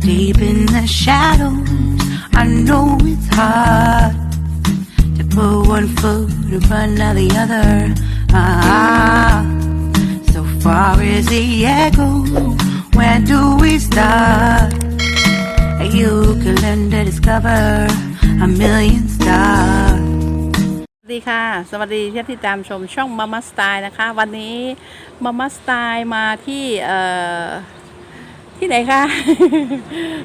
Deep in the shadows, I know it's hard to put one foot in front of the other. Ah, so far as the echo, where do we start? You can learn to discover a million stars. ดีค่ะ สวัสดีที่ติดตามชมช่องมามาสไตล์นะคะ วันนี้มามาสไตล์มาที่เอ่อ ที่ไหนคะ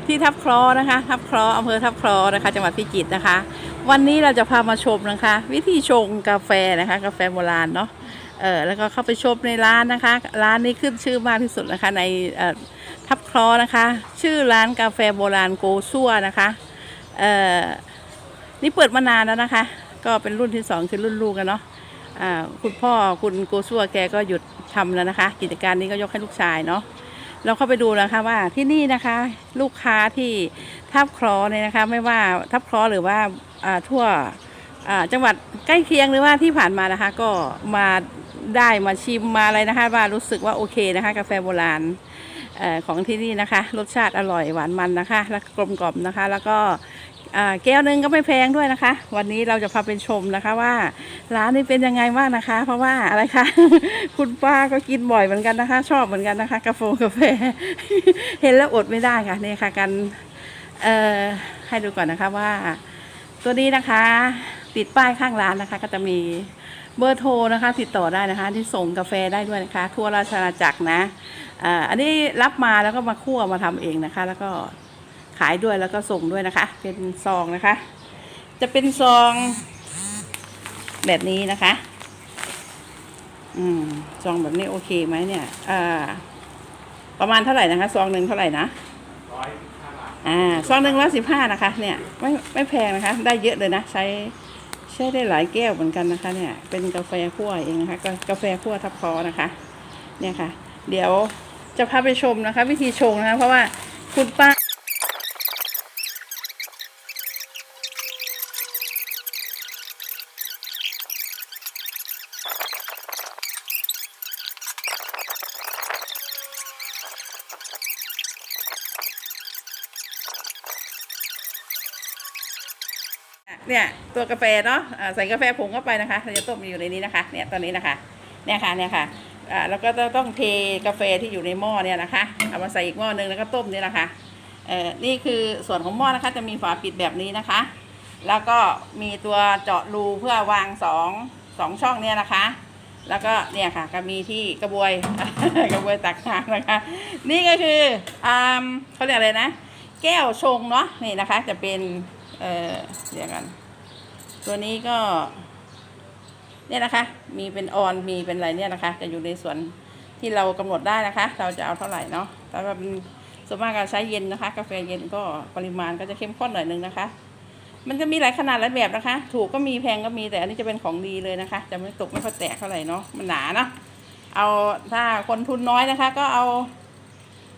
ที่ทับคลอนะคะ ทับคลออำเภอทับคลอนะคะ จังหวัดพิจิตรนะคะ วันนี้เราจะพามาชมนะคะ วิธีชงกาแฟนะคะ กาแฟโบราณเนาะเออแล้วก็เข้าไปชมในร้านนะคะ ร้านนี้ขึ้นชื่อมากที่สุดนะคะ ในเอ่อทับคลอนะคะ ชื่อร้านกาแฟโบราณโกซัวนะคะเอ่อนี่เปิดมานานแล้วนะคะ ก็เป็นรุ่นที่สองคือรุ่นลูกกันเนาะอ่าคุณพ่อคุณโกซัวแกก็หยุดทำแล้วนะคะ กิจการนี้ก็ยกให้ลูกชายเนาะ เราเข้าไปดูนะคะว่าที่นี่นะคะ ลูกค้าที่ทับคลอเนี่ยนะคะ ไม่ว่าทับคลอหรือว่าทั่วจังหวัดใกล้เคียงหรือว่าที่ผ่านมานะคะ ก็มาได้มาชิมมาอะไรนะคะ ว่ารู้สึกว่าโอเคนะคะ กาแฟโบราณอของที่นี่นะคะ รสชาติอร่อยหวานมันนะคะ และกลมกล่อมนะคะ แล้วก็ แก้วหนึ่งก็ไม่แพงด้วยนะคะ วันนี้เราจะพาไปชมนะคะว่า ร้านนี้เป็นยังไงบ้างนะคะ เพราะว่าอะไรคะคุณป้าก็กินบ่อยเหมือนกันนะคะ ชอบเหมือนกันนะคะกาแฟกาแฟ เห็นแล้วอดไม่ได้ค่ะนี่ค่ะกันเอ่อให้ดูก่อนนะคะว่า ตัวนี้นะคะ ติดป้ายข้างร้านนะคะ ก็จะมีเบอร์โทรนะคะ ติดต่อได้นะคะ ที่ส่งกาแฟได้ด้วยนะคะ ทั่วราชอาณาจักรนะอ่าอันนี้รับมาแล้วก็มาคั่วมาทำเองนะคะ แล้วก็ ขายด้วยแล้วก็ส่งด้วยนะคะ เป็นซองนะคะ จะเป็นซองแบบนี้นะคะ อืมซองแบบนี้โอเคไหมเนี่ยอ่าประมาณเท่าไหร่นะคะ ซองหนึ่งเท่าไหร่นะอ่าซองหนึ่งร้อยสิบห้านะคะ เนี่ยไม่ไม่แพงนะคะ ได้เยอะเลยนะ ใช้ใช้ได้หลายแก้วเหมือนกันนะคะ เนี่ย เป็นกาแฟคั่วเองนะคะก็กาแฟคั่วทับคอนะคะ เนี่ยค่ะ เดี๋ยวจะพาไปชมนะคะ วิธีชงนะคะ เพราะว่าคุณป้า เนี่ยตัวกาแฟเนาะใส่กาแฟผงเข้าไปนะคะเราจะต้มอยู่ในนี้นะคะ เนี่ยตอนนี้นะคะ เนี่ยค่ะ เนี่ยค่ะอ่าแล้วก็ต้องเทกาแฟที่อยู่ในหม้อเนี่ยนะคะ เอามาใส่อีกหม้อหนึงแล้วก็ต้มนี่แหละค่ะเอ่อนี่คือส่วนของหม้อนะคะ จะมีฝาปิดแบบนี้นะคะ แล้วก็มีตัวเจาะรูเพื่อวางสองสองช่องเนี่ยนะคะ แล้วก็เนี่ยค่ะก็มีที่กระบวยกระบวยตักน้ำนะคะ นี่ก็คืออ่าเขาเรียกอะไรนะ แก้วชงเนาะนี่นะคะ จะเป็น เออเดี๋ยวกัน ตัวนี้ก็ เนี่ยนะคะ มีเป็นออนมีเป็นอะไรเนี่ยนะคะ จะอยู่ในส่วนที่เรากำหนดได้นะคะ เราจะเอาเท่าไหร่เนาะแต่ว่าเป็นส่วนมากเราใช้เย็นนะคะ กาแฟเย็นก็ปริมาณก็จะเข้มข้นหน่อยนึงนะคะ มันจะมีหลายขนาดหลายแบบนะคะ ถูกก็มีแพงก็มีแต่อันนี้จะเป็นของดีเลยนะคะ จะไม่ตกไม่ค่อยแตกเท่าไหร่เนาะมันหนาเนาะเอาถ้าคนทุนน้อยนะคะ ก็เอา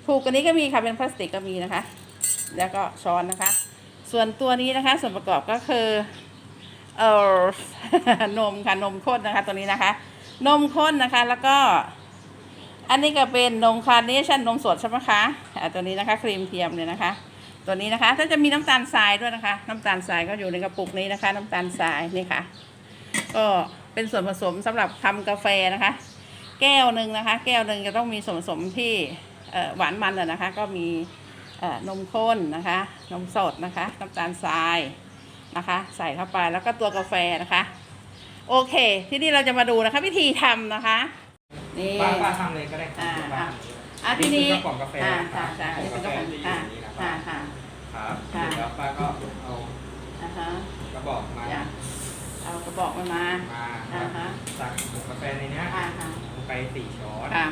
ถูกกว่านี้ก็มีค่ะเป็นพลาสติกก็มีนะคะ แล้วก็ช้อนนะคะ ส่วนตัวนี้นะคะ ส่วนประกอบก็คือเออนมค่ะนมข้นนะคะ ตัวนี้นะคะ นมข้นนะคะ แล้วก็ อันนี้ก็เป็นนมคาร์เนชั่นนมสดใช่ไหมคะอ่าตัวนี้นะคะ ครีมเทียมเนี่ยนะคะ ตัวนี้นะคะถ้าจะมีน้ำตาลทรายด้วยนะคะ น้ำตาลทรายก็อยู่ในกระปุกนี้นะคะ น้ำตาลทรายนี่ค่ะ ก็เป็นส่วนผสมสำหรับทำกาแฟนะคะ แก้วหนึ่งนะคะ แก้วหนึ่งจะต้องมีส่วนผสมที่หวานมันอะนะคะ ก็มี นมข้นนะคะ นมสดนะคะ น้ำตาลทรายนะคะ ใส่เข้าไปแล้วก็ตัวกาแฟนะคะ โอเค ที่นี่เราจะมาดูนะคะ วิธีทำนะคะ นี่ป้าป้าทำเลยก็ได้ครัอ่าบป้าอ่าอะทีนี้นี่คือกระป๋องกาแฟอ่าครัค่ะบค่ะนี่เป็นกระป๋องอ่าค่ะค่ะครับค่ะเดี๋ยวป้าก็เอาอ่าฮะกระบอกมาจ้ะเอากระบอกมันมามาอ่าฮะตักผงกาแฟในเนี้ยอ่าฮะลงไปสี่ช้อนค่ะ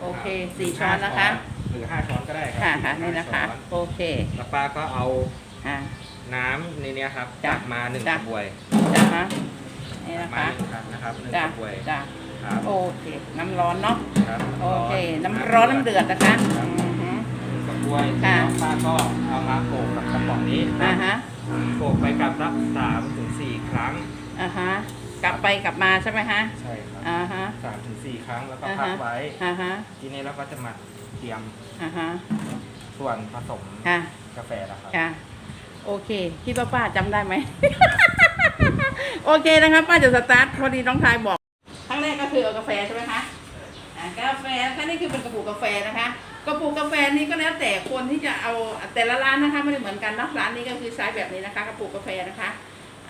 โอเครับสี่ช้อนนะคะหรือห้าช้อนก็ได้ครัค่ะสี่ค่ะถึงนี่ห้านะคะช้อนโอเคแล้วป้าก็เอาอ่า น้ำในเนี้ยครับจ้ะตักมาหนึ่งจ้ะ กระบวยจ้ะฮะนี่ตันะกมาคะหนึ่งครั้งนะครับหนึ่งจ้ะกระบวยจ้ะครับโอเค น้ำร้อนเนาะครับโอเค น้ำร้อนน้ำเดือดนะคะครับอือฮึ หนึ่งกระบวยค่ะ แล้วป้าก็เอามาโขลกกับกระป๋องนี้อ่าฮะโขลกไปกับละสามถึงสี่ครั้ง อ่าฮะ กลับไปกลับมาใช่ไหมฮะใช่ครับอ่าฮะสามถึงสี่ครั้งแล้วก็อ่าพักฮะไว้ อ่าฮะทีนี้เราก็จะมาเตรียมอ่าฮะส่วนผสมค่ะกาแฟนะครับ ค่ะ โอเคคิดว่าป้าจำได้ไหม โอเคนะครับป้าจะสตาร์ทพอดีน้องชายบอกครั้งแรกก็คือเอากาแฟใช่ไหมคะอ่ากาแฟนะคะนี่คือเป็นกระปุกกาแฟนะคะ กระปุกกาแฟนี้ก็แล้วแต่คนที่จะเอาแต่ละร้านนะคะไม่ได้เหมือนกันเนาะร้านนี้ก็คือใช้แบบนี้นะคะ กระปุกกาแฟนะคะ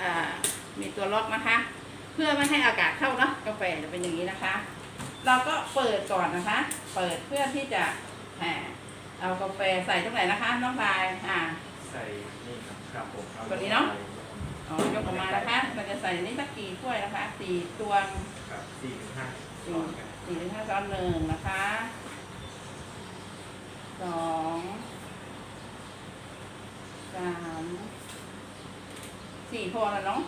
อ่ามีตัวล็อกนะคะ เพื่อไม่ให้อากาศเข้าเนาะกาแฟจะเป็นอย่างนี้นะคะ เราก็เปิดก่อนนะคะ เปิดเพื่อที่จะอ่าเอากาแฟใส่ตรงไหนนะคะ น้องพายอ่าใส่นี่ครับครับผมอตัวนี้เนาะอ๋อยกออกมานะคะเราจะใส่นี่สักกี่ถ้วยนะคะสี่ตวงครับสี่ถึงห้าสี่สี่ถึงห้าช้อนหนึ่งนะคะสองสามสี่พอแล้วเนาะ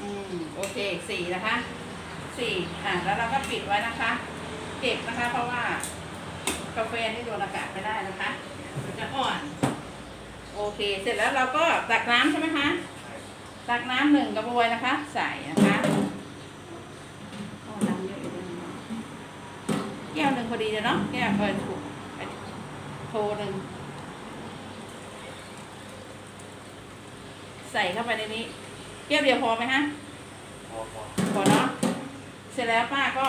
อืมโอเคสี่นะคะสี่อะแล้วเราก็ปิดไว้นะคะ เก็บนะคะ เพราะว่ากาแฟนี่โดนอากาศไม่ได้นะคะ มันจะอ่อน โอเค เสร็จแล้วเราก็ตักน้ำใช่ไหมคะตักน้ำหนึ่งกระบวยนะคะ ใส่นะคะน้ำเยอะอยู่เลยแก้วหนึ่งพอดีเลยเนาะแก้วเออถูกโทหนึ่งใส่เข้าไปในนี้แก้วเดียวพอไหมฮะ พอพอเนาะเสร็จแล้วป้าก็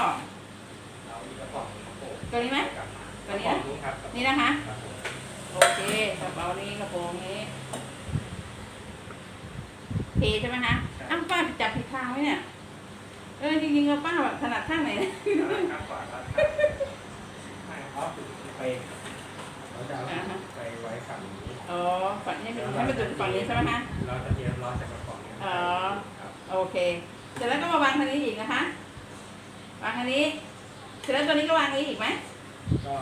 เอาอีกกระป๋องมาโปะตัวนี้ไหมกลับมาตัวนี้กระนะป๋องนู้นครับนี่นะคะครับผมโอเคกระเป๋านี้กระโปรงนี้เทใช่ไหมคะอ้าวป้าไปจับผิดทางไหมเนี่ย เออจริงๆก็ป้าแบบถนัดข้างไหนเนี่ยข้างขวาครับไม่เพราะไปเราจะเอาไปไว้ฝั่งนี้อ๋อฝั่งนี้เป็นให้มันจุดฝั่งนี้ใช่ไหมคะเราจะเตรียมร้อนจากกระป๋องนี้อ๋อครับโอเค เสร็จแล้วก็มาวางทางนี้อีกนะคะ วางทางนี้ เสร็จแล้วตัวนี้ก็วางนี้อีกไหมก็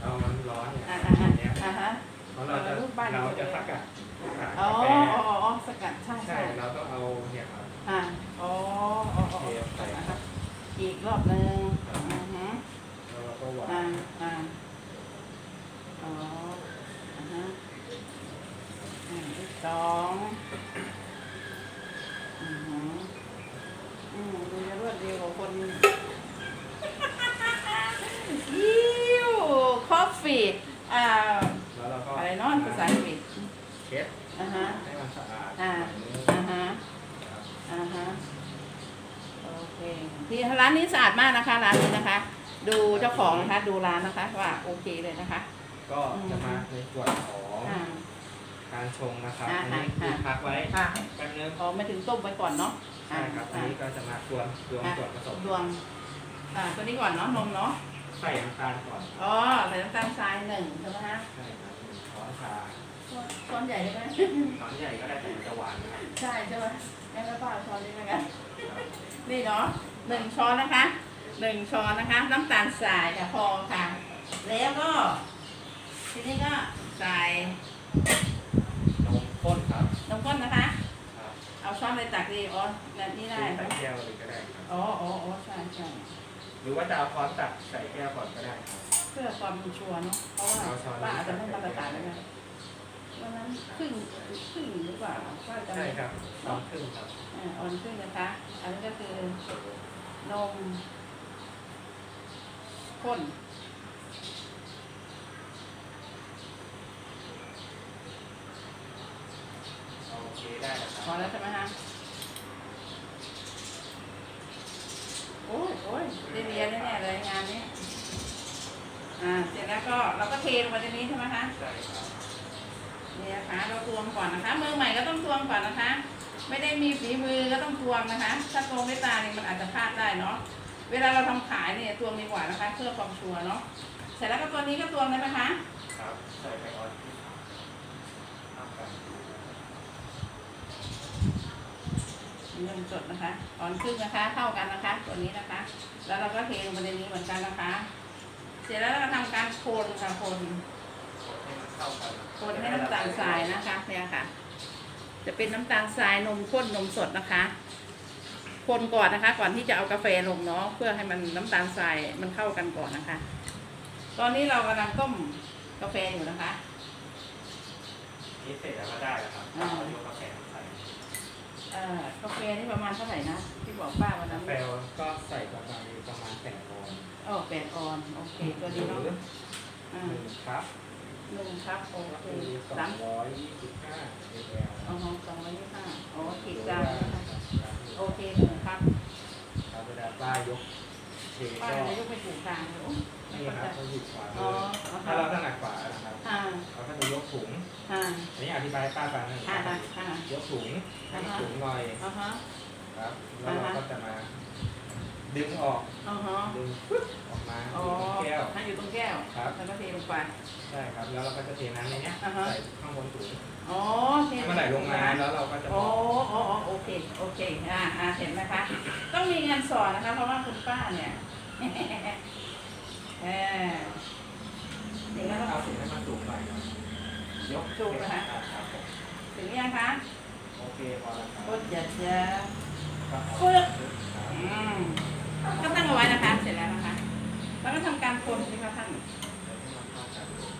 เอามันร้อนเนี่ยอ่าอ่าอันเนี้ยอ่าฮะ เพราะเราจะเออรูปบ้าน เราจะสักกัดอ๋อกาแฟอ๋ออ๋ออ๋อสกัดใช่ใช่ใช่เราต้องเอาเนี่ยครับอ่าอ๋ออ๋ออ๋อเทใส่อ่าฮะอีกรอบหนึ่งอือฮึแล้วเราก็หวาอ่านอ่าอ๋ออ่าฮะอ่าอีกสองอือฮึ อืมดูจะรวดเร็วกว่าคนยิวคอฟฟี่อ่าแล้วเราก็อะไรเนาะภาษาอังกฤษเช็ดอ่าฮะ ให้มันสะอาดอ่าแบบนี้อ่าฮะครับอ่าฮะ โอเคที่ร้านนี้สะอาดมากนะคะ ร้านนี้นะคะ ดูเจ้าของนะคะ ดูร้านนะคะ ว่าโอเคเลยนะคะ ก็จะมาในส่วนของอ่า การชงนะครับอ่าอันนี้คือค่ะพักไว้ค่ะ แป๊บนึงพอไม่ถึงต้มไว้ก่อนเนาะ ใช่ครับอันนี้ก็จะมาตวงตวงอ่าส่วนผสมดวงอ่าตัวนี้ก่อนเนาะนมเนาะใส่น้ำตาลก่อนอ๋อใส่น้ำตาลทรายหนึ่งใช่ไหมฮะใช่ครับหนึ่งช้อนชาช้อนช้อนใหญ่ใช่ไหมช้อนใหญ่ก็ได้แต่มันจะหวานนะครับใช่ใช่ไหมงั้นก็ป้าเอาช้อนนี้เหมือนกันนี่เนาะหนึ่งช้อนนะคะหนึ่งช้อนนะคะ น้ำตาลทรายค่ะพอค่ะ แล้วก็ ทีนี้ก็ใส่นมข้นครับนมข้นนะคะครับ เอาช้อนอะไรตักดีอ๋อแบบนี้ได้ใส่ไหมแก้วเลยก็ได้ครับ อ๋ออ๋ออ๋อใช่ใช่หรือว่าจะเอาช้อนตักใส่แก้วก่อนก็ได้ครับ เพื่อความชัวร์เนาะ เพราะว่าเอาช้อนป้าอาจจะไม่มาตรฐานเลยนะวันนั้นครึ่งครึ่งหรือเปล่าป้าจะใช่ครับช้อนครึ่งครับ อ่าออนครึ่งนะคะ อันนี้ก็คือนมข้น โอเค ได้แล้วคพอรับแล้วใช่ไหมฮะโอ้ยโอ้ยได้เรียนแน่ๆเลยงานนี้อ่าเสร็จแล้วก็เราก็เทลงไปในนี้ใช่ไหมคะ ใช่ครับนี่นะคะเราตวงก่อนนะคะ มือใหม่ก็ต้องตวงก่อนนะคะ ไม่ได้มีฝีมือก็ต้องตวงนะคะ ถ้าตวงไม่ตาเนี่ยมันอาจจะพลาดได้เนาะเวลาเราทำขายเนี่ยตวงดีกว่านะคะ เพื่อความชัวร์เนาะเสร็จแล้วก็ตัวนี้ก็ตวงเลยไหมคะ ครับใส่ไปออนที่ทำกัน เงินสดนะคะตอนครึ่งนะคะเท่ากันนะคะ ตัวนี้นะคะ แล้วเราก็เทลงไปในนี้เหมือนกันนะคะ เสร็จแล้วเราก็ทำการโคนค่ะโคนให้มันเข้ากันคนให้น้ำตาลทรายนะคะเนี่ยค่ะ จะเป็นน้ำตาลทรายนมข้นนมสดนะคะคนก่อนนะคะ ก่อนที่จะเอากาแฟลงเนาะเพื่อให้มันน้ำตาลทรายมันเข้ากันก่อนนะคะ ตอนนี้เรากำลังต้มกาแฟอยู่นะคะนี่เสร็จแล้วก็ได้แล้วครับอ่าเอาโยกกาแฟใส่ เอ่อกาแฟนี่ประมาณเท่าไหร่นะที่บอกป้าวันนั้นแปลว่าก็ใส่ประมาณประมาณแปดโมงโอ้แปดออนโอเคตัวนี้เนาะหรืออ่าหนึ่งครับอหนึ่งครับโอเคคือสอสามงร้อยยี่สิบห้า ml อ๋อสองร้อยยี่สิบห้าอ๋อขีดจานนะคะโอเคหนึ่งครับครับเวลาป้ายกเทป้าก็ จะยกไปถูกกลางโอ้ไม่ นี่เข้าคใจรับเขาหยิบขวาอ๋อถ้าเราถนัดขวานะครับอ่าเราก็จะยกถุงอ่าอันนี้อธิบายให้ป้าฟังหนึ่งอ่าอ่าอ่า ยกถุงให้ถุงหน่อยอ่าฮะครับแล้วเราก็จะมา ดึงออกอ่าฮะดึงปึ๊บออกมาอ๋ออยู่ตรงแก้ว ให้อยู่ตรงแก้วครับ แล้วก็เทลงไป ใช่ครับ แล้วเราก็จะเทน้ำในเนี้ยอ่าฮะ ใส่ข้างบนถุงอ๋อเทให้มันไหลลงมาแล้วเราก็จะอ๋ออ๋ออ๋อโอเค โอเค อ่าอ่าเห็นไหมคะ ต้องมีงานสอนนะคะ เพราะว่าคุณป้าเนี่ย เออเดี๋ยวเราต้องเอาถุงให้มันสูงหน่อยครับยกสูงนะคะอ่าครับผมถึงยังคะโอเคพอแล้วครับกดอย่าจะก็เอาปึ๊บครับอืมก็ตั้งเอาไว้นะคะ เสร็จแล้วนะคะ แล้วก็ทำการคนสิคะท่าน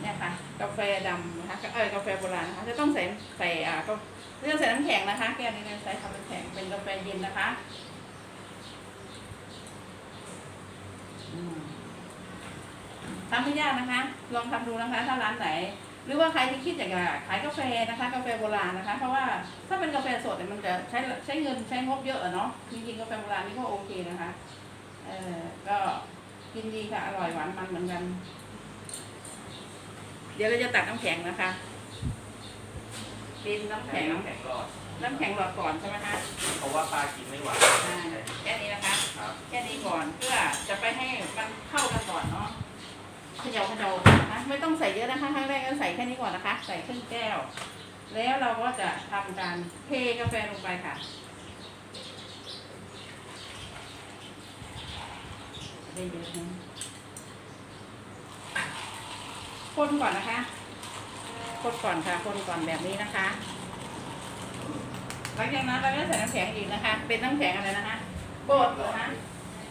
เนี่ยค่ะ กาแฟดำนะคะเออกาแฟโบราณนะคะ จะต้องใส่ใส่อ่าก็เรื่องใส่น้ำแข็งนะคะ แก้วนี้เนี่ยใส่ทำน้ำแข็งเป็นกาแฟเย็นนะคะอืม ทำไม่ยากนะคะ ลองทำดูนะคะ ถ้าร้านไหน หรือว่าใครที่คิดอยากจะขายกาแฟนะคะ กาแฟโบราณนะคะ เพราะว่าถ้าเป็นกาแฟสดเนี่ยมันจะใช้ใช้เงินใช้งบเยอะอะเนาะจริงๆกาแฟโบราณนี่ก็โอเคนะคะเออก็กินดีค่ะอร่อยหวานมันเหมือนกัน เดี๋ยวเราจะตักน้ำแข็งนะคะเป็นน้ำแข็งน้ำแข็งรอดน้ำแข็งหลอดก่อนใช่ไหมคะเพราะว่าปลากินไม่หวานอ่าแค่นี้นะคะครับแค่นี้ก่อนเพื่อจะไปให้มันเข้ากันก่อนเนาะ เขย่าเขย่านะคะไม่ต้องใส่เยอะนะคะครั้งแรกก็ใส่แค่นี้ก่อนนะคะ ใส่ครึ่งแก้ว แล้วเราก็จะทำการเทกาแฟลงไปค่ะได้เยอะนะคนก่อนนะคะคนก่อนค่ะคนก่อนแบบนี้นะคะหลังจากนั้นเราก็ใส่น้ำแข็งอีกนะคะ เป็นน้ำแข็งอะไรนะคะโบดเหรอคะ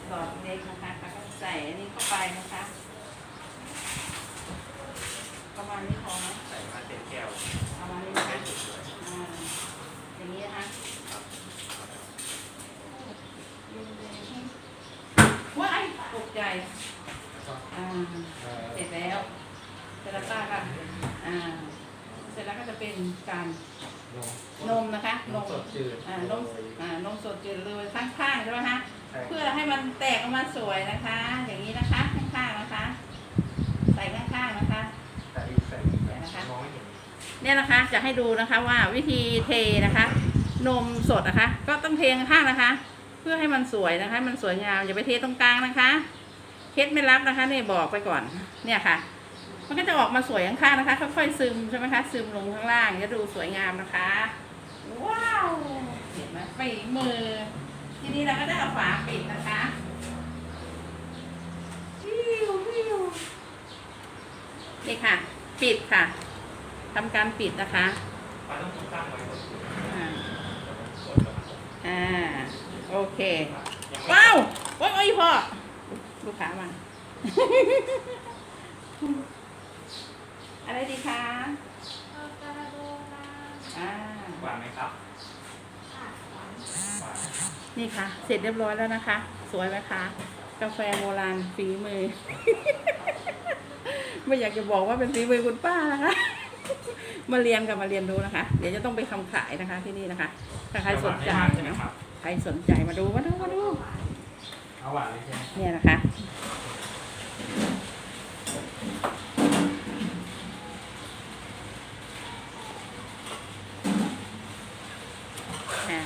หลอดเล็กนะคะแล้วก็ใส่อันนี้เข้าไปนะคะ ประมาณนี้พอไหมใส่มาเต็มแก้วประมาณนี้ใช้นะคะสุดเลยอ่าอย่างนี้นะคะว้ายตกใจอ่าเอ่อเสร็จแล้วเสร็จแล้วป้าก็อ่าเสร็จแล้วก็จะเป็นการนมนมนะคะนนมมสดจืดอ่านมอ่านมสดจืดเลยข้างๆใช่ไหมคะใช่เพื่อให้มันแตกออกมาสวยนะคะ อย่างนี้นะคะข้างๆนะคะ ใส่ข้างๆนะคะ ใส่อีกใส่อีก เดี๋ยวนะคะ มองไม่เห็น เนี่ยนะคะจะให้ดูนะคะว่าวิธีเทนะคะ นมสดนะคะ ก็ต้องเทข้างนะคะ เพื่อให้มันสวยนะคะ มันสวยงามอย่าไปเทตรงกลางนะคะ เคล็ดไม่รับนะคะนี่บอกไปก่อนเนี่ยค่ะ มันก็จะออกมาสวยข้างๆนะคะ ค่อยๆซึมใช่ไหมคะซึมลงข้างล่างจะดูสวยงามนะคะ ว้าวเห็นไหมฝีมือ ทีนี้เราก็ได้เอาฝาปิดนะคะวิววิวนี่ค่ะ ปิดค่ะ ทำการปิดนะคะปลาต้องกินตั้งไว้ก่อนอ่ากดลงมาอ่าโอเคยังไม่ว้าวโอ้ยโอ้ยพ่อ ลูกค้ามา อะไรดีคะอ่าหวานไหมครับหวานนี่ค่ะ เสร็จเรียบร้อยแล้วนะคะ สวยไหมคะ กาแฟโบราณฝีมือ ไม่อยากจะบอกว่าเป็นฝีมือคุณป้านะคะ มาเรียนกับมาเรียนดูนะคะ เดี๋ยวจะต้องไปทำขายนะคะที่นี่นะคะถ้าใครสนใจเอาหวานไม่มากใช่ไหมครับใครสนใจมาดูมาดูมาดูเอาหวานเลยใช่ไหมเนี่ยนะคะอ่า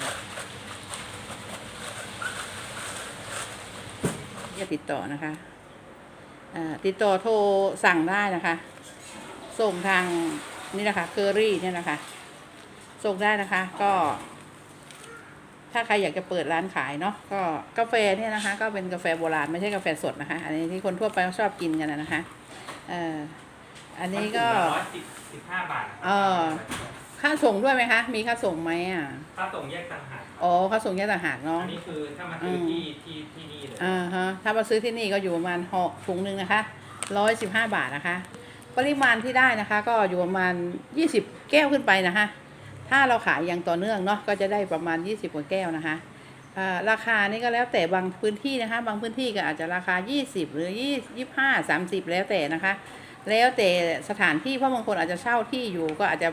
อย่าติดต่อนะคะอ่าติดต่อโทรสั่งได้นะคะ ส่งทาง นี่นะคะเคอรี่เนี่ยนะคะส่งได้นะคะก็ ถ้าใครอยากจะเปิดร้านขายเนาะก็กาแฟเนี่ยนะคะ ก็เป็นกาแฟโบราณไม่ใช่กาแฟสดนะคะ อันนี้ที่คนทั่วไปเขาชอบกินกันนะนะคะเอ่ออันนี้ก็ร้อยสิบสิบห้าบาทนะครับเออค่าส่งด้วยไหมคะ มีค่าส่งไหมอะถ้าส่งแยกต่างหาก อ๋อ ค่าส่งแยกต่างหากเนาะ อันนี้คือถ้ามาซื้ออมที่ที่ที่นี่เลย อ่าฮะ ถ้ามาซื้อที่นี่ก็อยู่ประมาณหกถุงหนึ่งนะคะ ร้อยสิบห้าบาทนะคะ ปริมาณที่ได้นะคะ ก็อยู่ประมาณยี่สิบแก้วขึ้นไปนะคะ ถ้าเราขายอย่างต่อเนื่องเนาะก็จะได้ประมาณยี่สิบกว่าแก้วนะคะราคานี่ก็แล้วแต่บางพื้นที่นะคะ บางพื้นที่ก็อาจจะราคา 20 หรือ 20 25 30 แล้วแต่นะคะ แล้วแต่สถานที่เพราะบางคนอาจจะเช่าที่อยู่ก็อาจจะ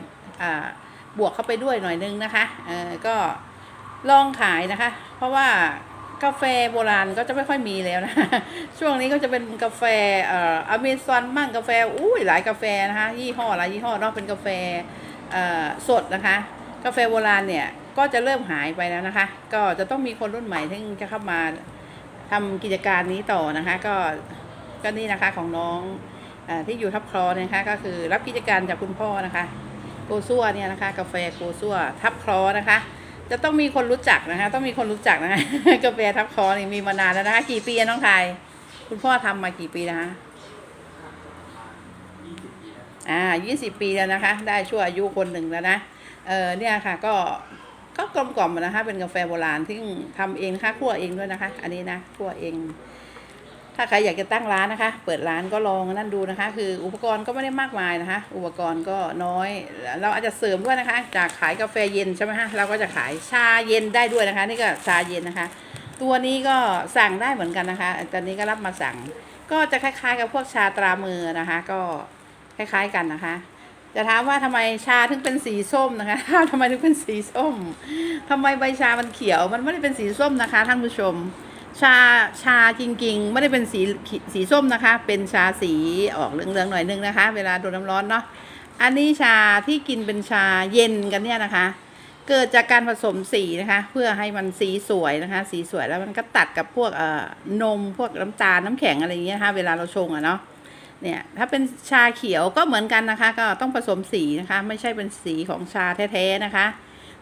บวกเข้าไปด้วยหน่อยนึงนะคะก็ลองขายนะคะ เพราะว่า กาแฟโบราณก็จะไม่ค่อยมีแล้วนะ ช่วงนี้ก็จะเป็นกาแฟเอ่ออเมซอนมั่งกาแฟอุ้ยหลายกาแฟนะคะยี่ห้อหลายยี่ห้อเนอกเป็นกาแฟเอ่อสดนะคะ กาแฟโบราณเนี่ยก็จะเริ่มหายไปแล้วนะคะ ก็จะต้องมีคนรุ่นใหม่ที่จะเข้ามาทำกิจการนี้ต่อนะคะ ก็ก็นี่นะคะของน้องอที่อยู่ทับคลอนะคะ ก็คือรับกิจการจากคุณพ่อนะคะโกซัวเนี่ยนะคะ กาแฟโกซัวทับคลอนะคะ จะต้องมีคนรู้จักนะคะต้องมีคนรู้จักนะคะกาแฟทับคอนี่มีมานานแล้วนะคะกี่ปีน้องไทย คุณพ่อทำมากี่ปีนะคะยี่สิบปีแล้วอ่า20ปีแล้วนะคะ ได้ชั่วอายุคนหนึ่งแล้วนะเออเนี่ยค่ะก็ก็กลมกล่อมนะคะ เป็นกาแฟโบราณที่ทำเองค่ะคั่วเองด้วยนะคะ อันนี้นะคั่วเอง ถ้าใครอยากจะตั้งร้านนะคะ เปิดร้านก็ลองนั่นดูนะคะ คืออุปกรณ์ก็ไม่ได้มากมายนะคะ อุปกรณ์ก็น้อย เราอาจจะเสริมด้วยนะคะ จากขายกาแฟเย็นใช่ไหมฮะเราก็จะขายชาเย็นได้ด้วยนะคะ นี่ก็ชาเย็นนะคะ ตัวนี้ก็สั่งได้เหมือนกันนะคะ ตอนนี้ก็รับมาสั่ง ก็จะคล้ายๆ กับพวกชาตรามือนะคะ ก็คล้ายๆกันนะคะจะถามว่าทำไมชาถึงเป็นสีส้มนะคะทำไมถึงเป็นสีส้มทำไมใบชามันเขียว มันไม่ได้เป็นสีส้มนะคะท่านผู้ชม ชาชาจริงๆ ไม่ได้เป็นสีสีส้มนะคะ เป็นชาสีออกเหลืองๆหน่อยนึงนะคะ เวลาโดนน้ำร้อนเนาะอันนี้ชาที่กินเป็นชาเย็นกันเนี่ยนะคะ เกิดจากการผสมสีนะคะ เพื่อให้มันสีสวยนะคะ สีสวยแล้วมันก็ตัดกับพวกเอ่อนมพวกน้ำตาลน้ำแข็งอะไรอย่างเงี้ยนะคะเวลาเราชงอะเนาะเนี่ยถ้าเป็นชาเขียวก็เหมือนกันนะคะ ก็ต้องผสมสีนะคะ ไม่ใช่เป็นสีของชาแท้ๆนะคะ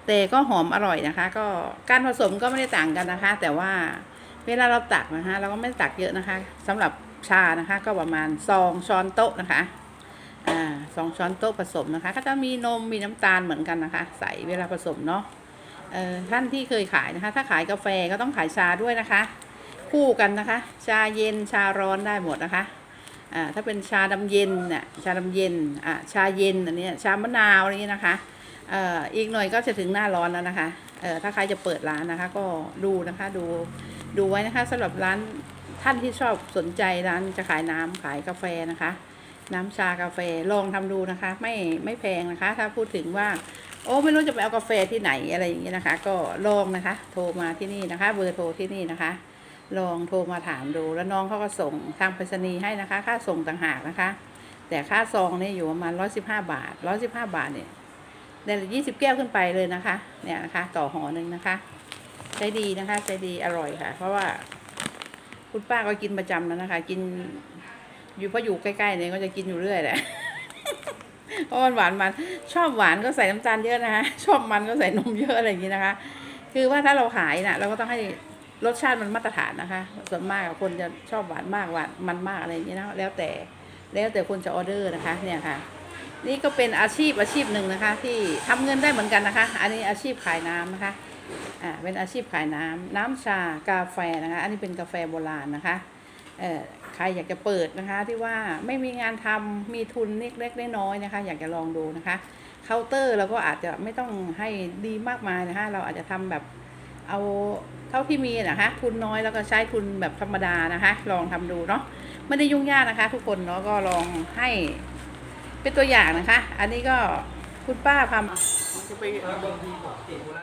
แต่ก็หอมอร่อยนะคะ ก็การผสมก็ไม่ได้ต่างกันนะคะ แต่ว่า เวลาเราตักนะคะเราก็ไม่ตักเยอะนะคะสำหรับชานะคะก็ประมาณซองช้อนโต๊ะนะคะอ่าสองช้อนโต๊ะผสมนะคะ ก็จะมีนมมีน้ำตาลเหมือนกันนะคะ ใส่เวลาผสมเนาะเอ่อท่านที่เคยขายนะคะ ถ้าขายกาแฟก็ต้องขายชาด้วยนะคะ คู่กันนะคะ ชาเย็นชาร้อนได้หมดนะคะอ่าถ้าเป็นชาดำเย็นน่ะชาดำเย็นอ่าชาเย็นอันนี้ชามะนาวอะไรเงี้ยนะคะเอ่ออีกหน่อยก็จะถึงหน้าร้อนแล้วนะคะเอ่อถ้าใครจะเปิดร้านนะคะ ก็ดูนะคะดู ดูไว้นะคะสำหรับร้านท่านที่ชอบสนใจร้านจะขายน้ำขายกาแฟนะคะ น้ำชากาแฟลองทำดูนะคะ ไม่ไม่แพงนะคะ ถ้าพูดถึงว่า โอ้ไม่รู้จะไปเอากาแฟที่ไหนอะไรอย่างเงี้ยนะคะ ก็ลองนะคะ โทรมาที่นี่นะคะ เบอร์โทรที่นี่นะคะ ลองโทรมาถามดูแล้วน้องเขาก็ส่งทางไปรษณีย์ให้นะคะ ค่าส่งต่างหากนะคะ แต่ค่าซองนี่อยู่ประมาณร้อยสิบห้าบาทร้อยสิบห้าบาทเนี่ยได้ยี่สิบแก้วขึ้นไปเลยนะคะ เนี่ยนะคะ ต่อหอหนึ่งนะคะ ใจดีนะคะใจดีอร่อยค่ะ เพราะว่าคุณป้าก็กินประจำแล้วนะคะ กิน อยู่เพราะอยู่ใกล้ๆเนี่ยก็จะกินอยู่เรื่อยแหละเพราะมันหวานมันชอบหวานก็ใส่น้ำตาลเยอะนะคะชอบมันก็ใส่นมเยอะอะไรอย่างนี้นะคะ คือว่าถ้าเราขายน่ะ เราก็ต้องให้รสชาติมันมาตรฐานนะคะ ส่วนมากคนจะชอบหวานมากหวานมันมากอะไรอย่างนี้นะแล้วแต่แล้วแต่คนจะออเดอร์นะคะ เนี่ยค่ะ นี่ก็เป็นอาชีพอาชีพหนึ่งนะคะ ที่ทำเงินได้เหมือนกันนะคะ อันนี้อาชีพขายน้ำนะคะ อ่าเป็นอาชีพขายน้ำน้ำชากาแฟนะคะ อันนี้เป็นกาแฟโบราณนะคะเอ่อใครอยากจะเปิดนะคะ ที่ว่าไม่มีงานทำมีทุนเล็กๆน้อยๆนะคะ อยากจะลองดูนะคะเคาน์เตอร์เราก็อาจจะไม่ต้องให้ดีมากมายนะคะเราอาจจะทำแบบเอาเท่าที่มีนะคะทุนน้อยแล้วก็ใช้ทุนแบบธรรมดานะคะ ลองทำดูเนาะไม่ได้ยุ่งยากนะคะ ทุกคนเนาะก็ลองให้เป็นตัวอย่างนะคะ อันนี้ก็คุณป้าพามาจะไป